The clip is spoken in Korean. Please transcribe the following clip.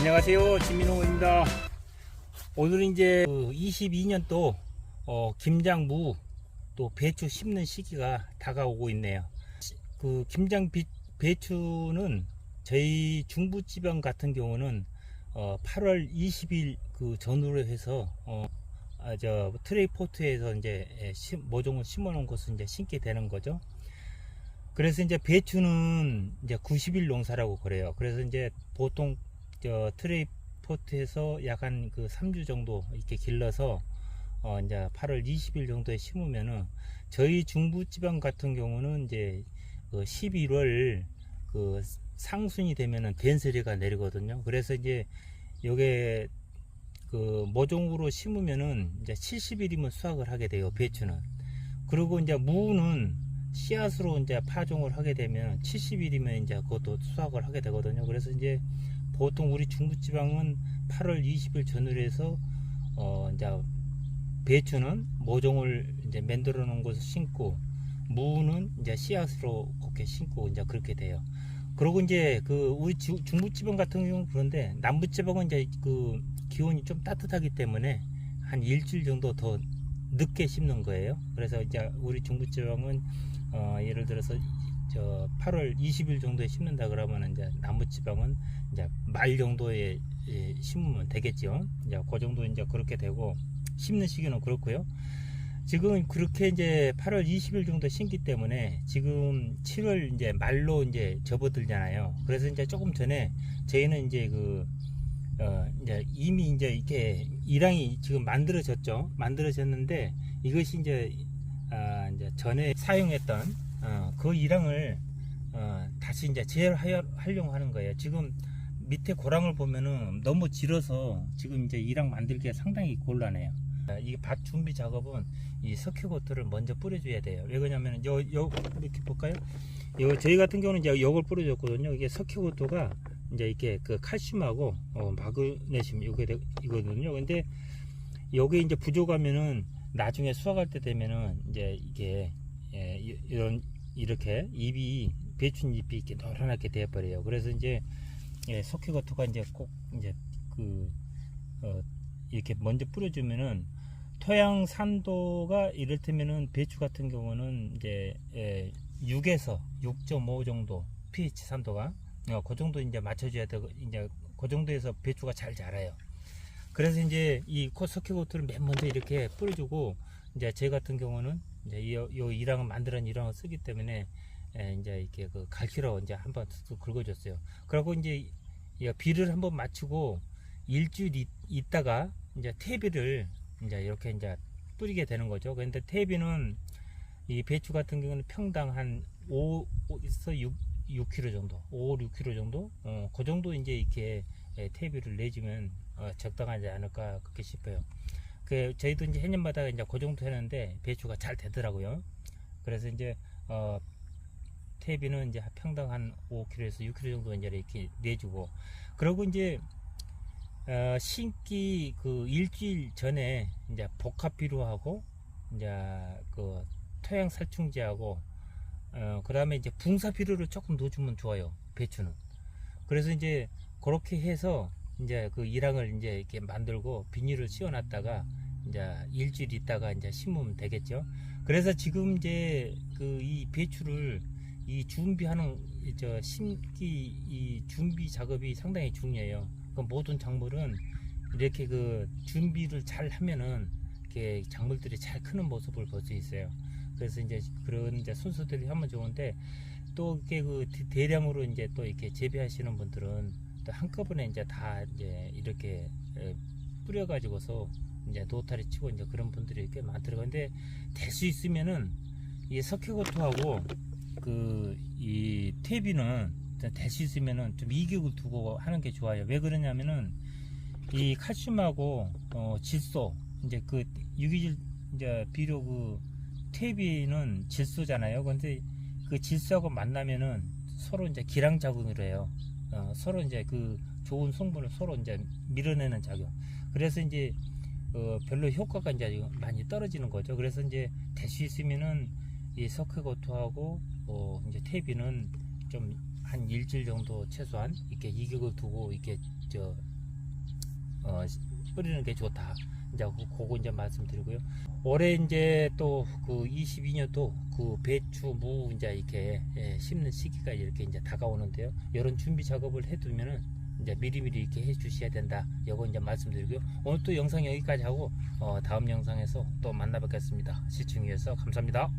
안녕하세요. 진민호입니다. 오늘은 이제 22년도 어, 김장무 또 배추 심는 시기가 다가오고 있네요. 시- 그 김장 비- 배추는 저희 중부지방 같은 경우는 어, 8월 20일 그 전후로 해서 어, 아, 저 트레이포트에서 이제 예, 심- 모종을 심어 놓은 것을 이제 심게 되는 거죠. 그래서 이제 배추는 이제 90일 농사라고 그래요. 그래서 이제 보통 저 트레이포트에서 약 한 그 3주 정도 이렇게 길러서 어 이제 8월 20일 정도에 심으면은 저희 중부 지방 같은 경우는 이제 그 11월 그 상순이 되면은 된세리가 내리거든요. 그래서 이제 요게 그 모종으로 심으면은 이제 70일이면 수확을 하게 돼요. 배추는. 그리고 이제 무는 씨앗으로 이제 파종을 하게 되면 70일이면 이제 그것도 수확을 하게 되거든요. 그래서 이제 보통 우리 중부지방은 8월 20일 전후로 해서 어 이제 배추는 모종을 이제 만들어 놓은 것을 심고 무는 이제 씨앗으로 그렇게 심고 이제 그렇게 돼요. 그리고 이제 그 우리 주- 중부지방 같은 경우는 그런데 남부지방은 이제 그 기온이 좀 따뜻하기 때문에 한 일주일 정도 더 늦게 심는 거예요. 그래서 이제 우리 중부지방은 어 예를 들어서 저 8월 20일 정도에 심는다 그러면 이제 남부지방은 이제 말 정도에 예, 심으면 되겠죠. 이제 그 정도 이제 그렇게 되고 심는 시기는 그렇고요. 지금 그렇게 이제 8월 20일 정도 심기 때문에 지금 7월 이제 말로 이제 접어들잖아요. 그래서 이제 조금 전에 저희는 이제 그 어, 이제 이미 이제 이렇게 일항이 지금 만들어졌죠. 만들어졌는데 이것이 이제 아, 전에 사용했던 어, 그 일항을 어, 다시 이제 재활용하는 거예요. 지금 밑에 고랑을 보면은 너무 질어서 지금 이제 일항 만들기가 상당히 곤란해요. 아, 이밭 준비 작업은 이 석회고토를 먼저 뿌려줘야 돼요. 왜 그러냐면 요, 요 이렇게 볼까요? 요 저희 같은 경우는 이제 요걸 뿌려줬거든요. 이게 석회고토가 이제 이렇게 그 칼슘하고 어, 마그네슘 되- 이거든요. 근데 요게 이제 부족하면은 나중에 수확할 때 되면은 이제 이게 예, 이- 이런 이렇게 잎이 배춘잎이 이렇게 노랗게 되어버려요. 그래서 이제 예, 석회고토가 이제 꼭 이제 그 어, 이렇게 먼저 뿌려주면은 토양 산도가 이를테면은 배추 같은 경우는 이제 예, 6에서 6.5 정도 pH 산도가 어, 그 정도 이제 맞춰줘야 되고 이제 그 정도에서 배추가 잘 자라요. 그래서 이제 이 코석회고토를 맨 먼저 이렇게 뿌려주고 이제 제 같은 경우는 이제 요, 요 이랑을 만드는 이랑을 쓰기 때문에 예, 이제 이렇게 그 갈키로 이제 한번 쓱 긁어줬어요. 그리고 이제 이 비를 한번 맞추고 일주일 있, 있다가 이제 퇴비를 이제 이렇게 이제 뿌리게 되는 거죠. 근데 퇴비는 이 배추 같은 경우는 평당 한 5에서 6, 6kg 정도, 5, 6kg 정도, 어, 그 정도 이제 이렇게 예, 퇴비를 내주면 어, 적당하지 않을까 그렇게 싶어요. 그 저희도 이제 해년마다 이제 그 정도 했는데 배추가 잘 되더라고요. 그래서 이제 어, 퇴비는 이제 평당 한 5kg에서 6kg 정도 이제 이렇게 내주고 그리고 이제 어, 심기 그 일주일 전에 이제 복합 비료 하고 이제 그 토양 살충제하고 어, 그다음에 이제 붕사 비료를 조금 넣어주면 좋아요 배추는 그래서 이제 그렇게 해서 이제 그 일항을 이제 이렇게 만들고 비닐을 씌워놨다가 이제 일주일 있다가 이제 심으면 되겠죠. 그래서 지금 이제 그 이 배추를 이 준비하는 이저 심기 이 준비 작업이 상당히 중요해요. 그 모든 작물은 이렇게 그 준비를 잘 하면은 이렇게 작물들이 잘 크는 모습을 볼 수 있어요. 그래서 이제 그런 이제 순서들이 하면 좋은데 또 이렇게 그 대- 대량으로 이제 또 이렇게 재배하시는 분들은 또 한꺼번에 이제 다 이제 이렇게 에, 뿌려가지고서 이제 노타리 치고 이제 그런 분들이 꽤 많더라고요. 근데 될 수 있으면은 이 석회고토하고 그 이 퇴비는 될 수 있으면은 좀 이격을 두고 하는 게 좋아요. 왜 그러냐면은 이 칼슘하고 어 질소 이제 그 유기질 이제 비료 그 퇴비는 질소잖아요. 근데 그 질소하고 만나면은 서로 이제 기랑 작용을 해요. 어, 서로 이제 그 좋은 성분을 서로 이제 밀어내는 작용. 그래서 이제 어, 별로 효과가 이제 많이 떨어지는 거죠. 그래서 이제 될수 있으면은 이 석회고토하고 어, 이제 퇴비는 좀 한 일주일 정도 최소한 이렇게 이격을 두고 이렇게 저 어, 뿌리는 게 좋다. 이제 그- 그거 이제 말씀드리고요. 올해 이제 또 그 22년도 그 배추 무 이제 이렇게 예, 심는 시기가 이렇게 이제 다가오는데요. 이런 준비 작업을 해두면은 이제 미리미리 이렇게 해주셔야 된다. 이거 이제 말씀드리고요. 오늘 또 영상 여기까지 하고 어, 다음 영상에서 또 만나 뵙겠습니다. 시청해주셔서 감사합니다.